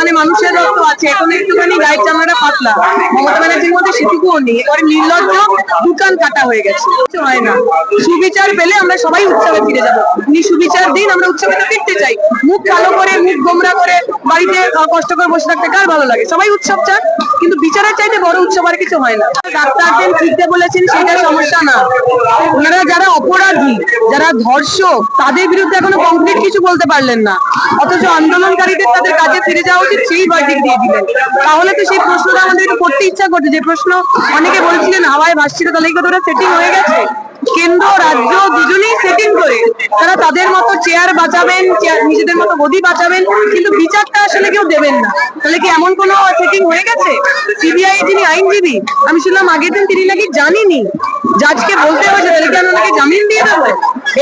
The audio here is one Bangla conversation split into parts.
মানে মানুষের রক্ত আছে এখন একটুখানি গায়ের চামড়াটা পাতলা। মমতা ব্যানার্জির মধ্যে সেটুকুও নেই এবারে নির্লজ্জ দোকান কাটা হয়ে গেছে। হয় না। সুবিচার পেলে আমরা সবাই উৎসবে ফিরে যাব। উনি সুবিচার দিন আমরা উৎসবে ফিরতে চাই। মুখ কালো করে, মুখ গোমরা করে বাড়িতে কষ্ট করে বসে থাকতে কার ভালো লাগে? সবাই উৎসব চান কিন্তু বিচারের চাইতে বড় উৎসব আর কিছু হয় না। ডাক্তারদের ফিরতে বলেছেন সেটা সমস্যা না। ওনারা যারা অপরাধী, যারা ধর্ষক, তাদের বিরুদ্ধে এখনও কংক্রিট কিছু বলতে পারলেন না। অথচ আন্দোলনকারীদের তাদের কাজে ফিরে যাওয়া উচিত, সেই ভার্ডিক দিয়ে দিলেন। তাহলে তো সেই প্রশ্নটা আমাদের করতে ইচ্ছা করছে। যে প্রশ্ন অনেকে বলছিলেন হাওয়ায় ভাসছিল তাহলে কি ওটা সেটিং হয়ে গেছে। কেন্দ্র, রাজ্য দুজনেই সেটিং করে। তারা তাদের মতো চেয়ার বাঁচাবেন নিজেদের মতো গদি বাঁচাবেন, কিন্তু বিচারটা আসলে কেউ দেবেন না। তাহলে কি এমন কোনো সেটিং হয়ে গেছে? সিবিআই যিনি আইনজীবী, আমি শুনলাম আগের দিন তিনি নাকি জানিনি জাজকে বলতে হয়েছে, তাহলে কি আমরা ওনাকে জামিন দিয়ে দেবো?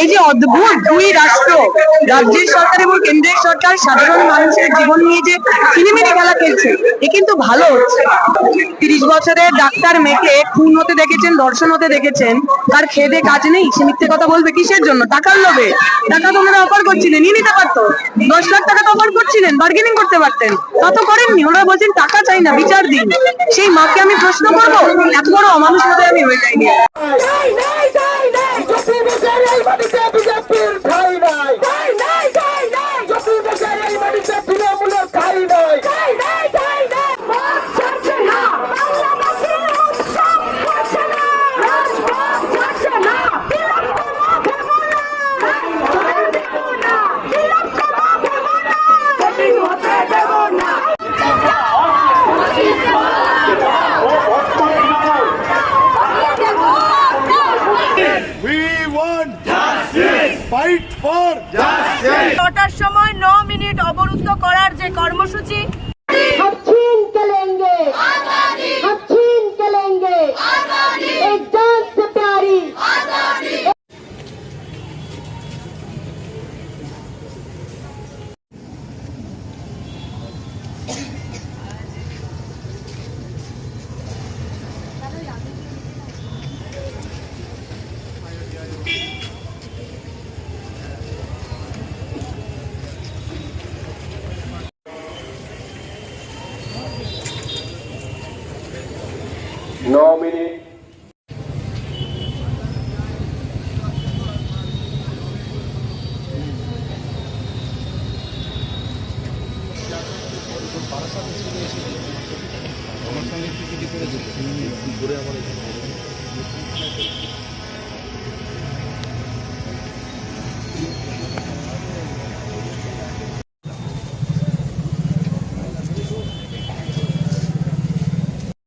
এই যে অদ্ভুত দুই রাষ্ট্র, রাজ্যের সরকার এবং কেন্দ্রের সরকার সাধারণ মানুষের জীবন নিয়ে যে ছিনিমিনি খেলা খেলছে, এ কিন্তু ভালো হচ্ছে। তিরিশ বছরের ডাক্তার মেয়েকে খুন হতে দেখেছেন, ধর্ষণ হতে দেখেছেন, তার খেদে কাজ নেই, সে মিথ্যে কথা বলবে কিসের জন্য? টাকার লোভে। টাকা তো ওনারা অফার করছিলেন, নিয়ে নিতে পারতো। দশ লাখ টাকা তো অফার করছিলেন বার্গেনিং করতে পারতেন। তা তো করেননি, ওনারা বলছেন টাকা চাই না, বিচার দিন। সেই মাকে আমি প্রশ্ন করব? এত বড় অমানুষ মতো আমি হয়ে যাইনি। Justice. ফর নটার সময় ন মিনিট অবরুদ্ধ করার যে কর্মসূচি ন মিনিট আমার সঙ্গে করে আমার